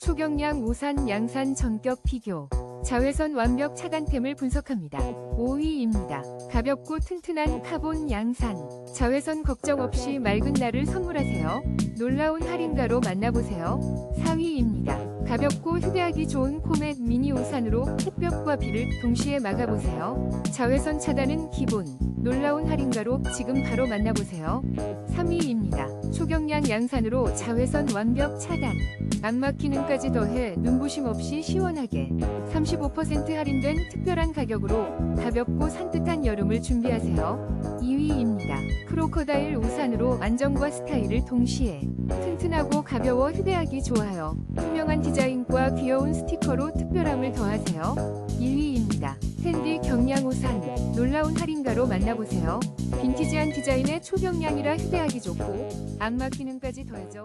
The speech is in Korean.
초경량 우산 양산 전격 비교. 자외선 완벽 차단템을 분석합니다. 5위입니다. 가볍고 튼튼한 카본 양산. 자외선 걱정 없이 맑은 날을 선물하세요. 놀라운 할인가로 만나보세요. 4위입니다. 가볍고 휴대하기 좋은 포맷 미니 우산으로 햇볕과 비를 동시에 막아보세요. 자외선 차단은 기본. 놀라운 할인가로 지금 바로 만나보세요. 3위입니다. 초경량 양산으로 자외선 완벽 차단. 안마 기능까지 더해 눈부심 없이 시원하게 35% 할인된 특별한 가격으로 가볍고 산뜻한 여름을 준비하세요. 2위입니다. 크로커다일 우산으로 안정과 스타일을 동시에 튼튼하고 가벼워 휴대하기 좋아요. 투명한 디자인과 귀여운 스티커로 특별함을 더하세요. 1위입니다. 샌디 경량 우산 놀라운 할인가로 만나보세요. 빈티지한 디자인의 초경량이라 휴대하기 좋고 안마 기능까지 더해져